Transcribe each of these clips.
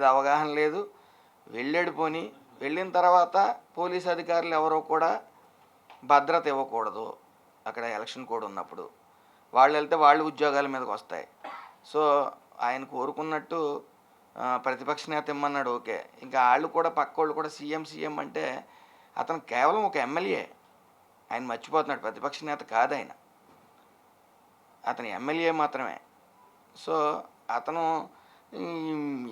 మీద అవగాహన లేదు. వెళ్ళాడు పోని. వెళ్ళిన తర్వాత పోలీస్ అధికారులు ఎవరో కూడా భద్రత ఇవ్వకూడదు. అక్కడ ఎలక్షన్ కోడ్ ఉన్నప్పుడు. వాళ్ళు వెళ్తే వాళ్ళు ఉద్యోగాల మీదకి వస్తాయి. సో ఆయన కోరుకున్నట్టు ప్రతిపక్ష నేత ఇమ్మన్నాడు. ఓకే. ఇంకా వాళ్ళు కూడా పక్క వాళ్ళు కూడా సీఎం సీఎం అంటే అతను కేవలం ఒక ఎమ్మెల్యే. ఆయన మర్చిపోతున్నాడు. ప్రతిపక్ష నేత కాదు ఆయన. అతను ఎమ్మెల్యే మాత్రమే. సో అతను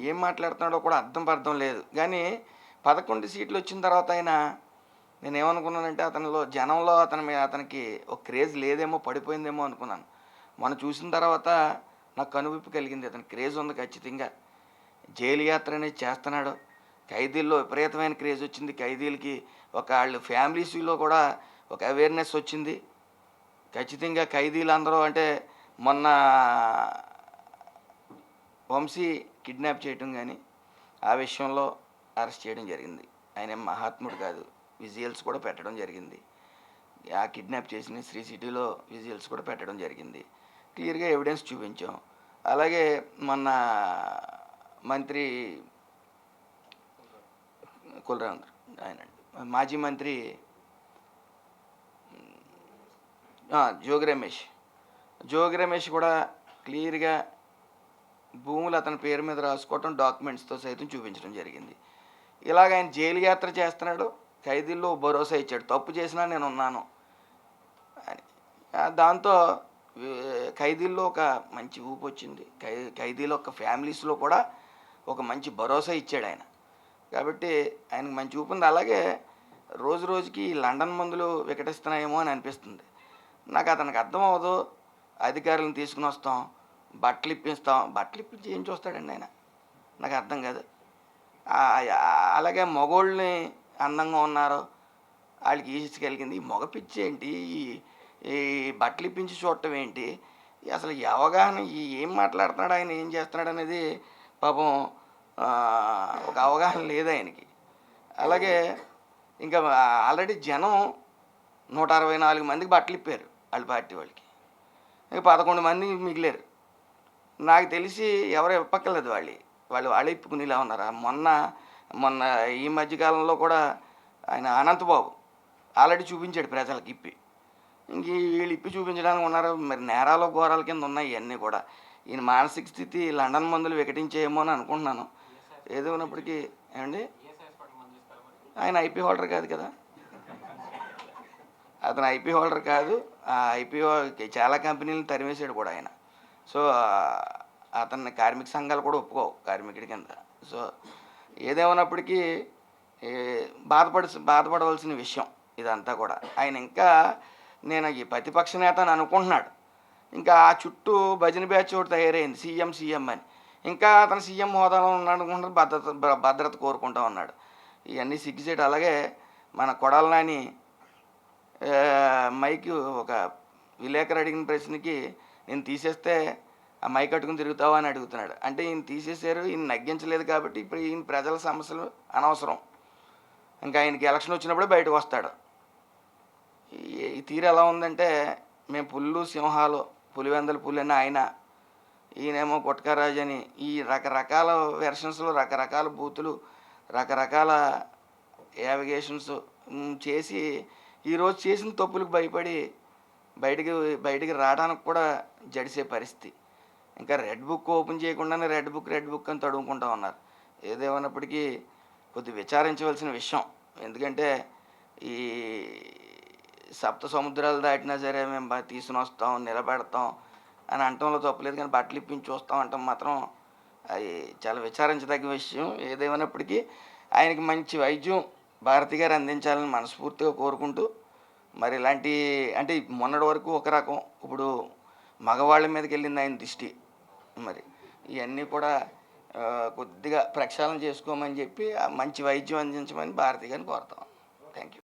ఏం మాట్లాడుతున్నాడో కూడా అర్థం పర్థం లేదు. కానీ పదకొండు సీట్లు వచ్చిన తర్వాత ఆయన నేను ఏమనుకున్నానంటే అతనిలో జనంలో అతని మీద అతనికి ఒక క్రేజ్ లేదేమో పడిపోయిందేమో అనుకున్నాను. మనం చూసిన తర్వాత నాకు కనువిప్పు కలిగింది. అతనికి క్రేజ్ ఉంది ఖచ్చితంగా. జైలు యాత్ర అనేది చేస్తున్నాడు. ఖైదీల్లో విపరీతమైన క్రేజ్ వచ్చింది. ఖైదీలకి ఒక వాళ్ళు ఫ్యామిలీస్లో కూడా ఒక అవేర్నెస్ వచ్చింది. ఖచ్చితంగా ఖైదీలు అందరూ అంటే మొన్న వంశీ కిడ్నాప్ చేయటం కానీ ఆ విషయంలో అరెస్ట్ చేయడం జరిగింది. ఆయన మహాత్ముడు కాదు. విజువల్స్ కూడా పెట్టడం జరిగింది. ఆ కిడ్నాప్ చేసిన శ్రీ సిటీలో విజువల్స్ కూడా పెట్టడం జరిగింది. క్లియర్గా ఎవిడెన్స్ చూపించాం. అలాగే మొన్న మంత్రి కులరాంధ్ర ఆయన మాజీ మంత్రి జోగి రమేష్. జోగి రమేష్ కూడా క్లియర్గా భూములు అతని పేరు మీద రాసుకోవటం డాక్యుమెంట్స్తో సైతం చూపించడం జరిగింది. ఇలాగ ఆయన జైలు యాత్ర చేస్తున్నాడు. ఖైదీల్లో భరోసా ఇచ్చాడు. తప్పు చేసినా నేను ఉన్నాను. అని. దాంతో ఖైదీల్లో ఒక మంచి ఊపు వచ్చింది. ఖై ఖైదీలో ఒక ఫ్యామిలీస్లో కూడా ఒక మంచి భరోసా ఇచ్చాడు ఆయన. కాబట్టి ఆయనకు మంచి ఊపు ఉంది. అలాగే రోజు రోజుకి లండన్ మందులు వికటిస్తున్నాయేమో అని అనిపిస్తుంది. నాకు అతనికి అర్థం అవ్వదు. అధికారులను తీసుకుని వస్తాం. బట్టలు ఇప్పిస్తాం. బట్టలు ఇప్పించి ఏం చూస్తాడండి ఆయన? నాకు అర్థం కాదు. అలాగే మగోళ్ళని అందంగా ఉన్నారు. వాళ్ళకి ఈసుకెళ్ళింది ఈ మగ పిచ్చి ఏంటి? ఈ- ఈ బట్టలు ఇప్పించి చూడటం ఏంటి? అసలు ఈ అవగాహన ఈ ఏం మాట్లాడుతున్నాడు ఆయన ఏం చేస్తున్నాడు అనేది పాపం ఒక అవగాహన లేదు ఆయనకి. అలాగే ఇంకా ఆల్రెడీ జనం నూట అరవై నాలుగు మందికి బట్టలు ఇప్పారు. వాళ్ళ పార్టీ వాళ్ళకి. ఇంకా పదకొండు మంది మిగిలేరు. నాకు తెలిసి ఎవరు ఇప్పక్కర్లేదు వాళ్ళు. వాళ్ళు వాళ్ళే ఇప్పుకునేలా ఉన్నారా. మొన్న మొన్న ఈ మధ్యకాలంలో కూడా ఆయన అనంతబాబు ఆల్రెడీ చూపించాడు ప్రజలకు ఇప్పి. ఇంక వీళ్ళు ఇప్పి చూపించడానికి ఉన్నారు. మరి నేరాలు ఘోరాల కింద ఉన్నాయి ఇవన్నీ కూడా. ఈయన మానసిక స్థితి లండన్ మందులు వికటించేయేమో అని అనుకుంటున్నాను. ఏదో ఉన్నప్పటికీ ఏమండి? ఆయన ఐపీ హోల్డర్ కాదు కదా. అతను ఐపీ హోల్డర్ కాదు. ఆ ఐపీ చాలా కంపెనీలను తరిమేశాడు కూడా ఆయన. సో అతన్ని కార్మిక సంఘాలు కూడా ఒప్పుకోవు కార్మికుడి కింద. సో ఏదేమన్నప్పటికీ బాధపడ బాధపడి బాధపడవలసిన విషయం ఇదంతా కూడా. ఆయన ఇంకా నేను ఈ ప్రతిపక్ష నేత అని అనుకుంటున్నాడు. ఇంకా ఆ చుట్టూ భజన బ్యాచ్ ఒకటి తయారైంది సీఎం సీఎం అని. ఇంకా అతను సీఎం హోదాలో ఉన్నాడు అనుకుంటే భద్రత భద్రత కోరుకుంటా ఉన్నాడు. ఇవన్నీ సిగ్గుచేట. అలాగే మన కొడాల నాని మైక్ ఒక విలేకరు అడిగిన ప్రశ్నకి నేను తీసేస్తే ఆ మై కట్టుకుని తిరుగుతావా అని అడుగుతున్నాడు. అంటే ఈయన తీసేశారు ఈయన నగ్గించలేదు కాబట్టి ఇప్పుడు ఈయన ప్రజల సమస్యలు అనవసరం. ఇంకా ఆయనకి ఎలక్షన్ వచ్చినప్పుడే బయటకు వస్తాడు. ఈ- తీరు ఎలా ఉందంటే మేము పుల్లు సింహాలు పులివెందలు పులి అని ఆయన ఈయనేమో గుట్కరాజు అని ఈ రకరకాల వెర్షన్స్లో రకరకాల బూతులు రకరకాల యావిగేషన్స్ చేసి ఈరోజు చేసిన తప్పులకు భయపడి బయటికి బయటికి రావడానికి కూడా జడిసే పరిస్థితి. ఇంకా రెడ్ బుక్ ఓపెన్ చేయకుండానే రెడ్ బుక్ రెడ్ బుక్ అని తడుముకుంటా ఉన్నారు. ఏదేమన్నప్పటికీ కొద్ది విచారించవలసిన విషయం. ఎందుకంటే ఈ సప్త సముద్రాలు దాటినా సరే మేము తీసుకుని వస్తాం నిలబెడతాం అని అంటంలో తప్పలేదు. కానీ బట్టలు ఇప్పించి వస్తాం అంటాం మాత్రం అది చాలా విచారించదగ్గ విషయం. ఏదేమైనప్పటికీ ఆయనకి మంచి వైద్యం భారతి గారు అందించాలని మనస్ఫూర్తిగా కోరుకుంటూ మరి ఇలాంటి అంటే మొన్నటి వరకు ఒక రకం ఇప్పుడు మగవాళ్ళ మీదకి వెళ్ళింది ఆయన దృష్టి. మరి ఇవన్నీ కూడా కొద్దిగా ప్రక్షాళన చేసుకోమని చెప్పి మంచి వైద్యం అందించమని భారతి గారిని కోరుతాం. Thank you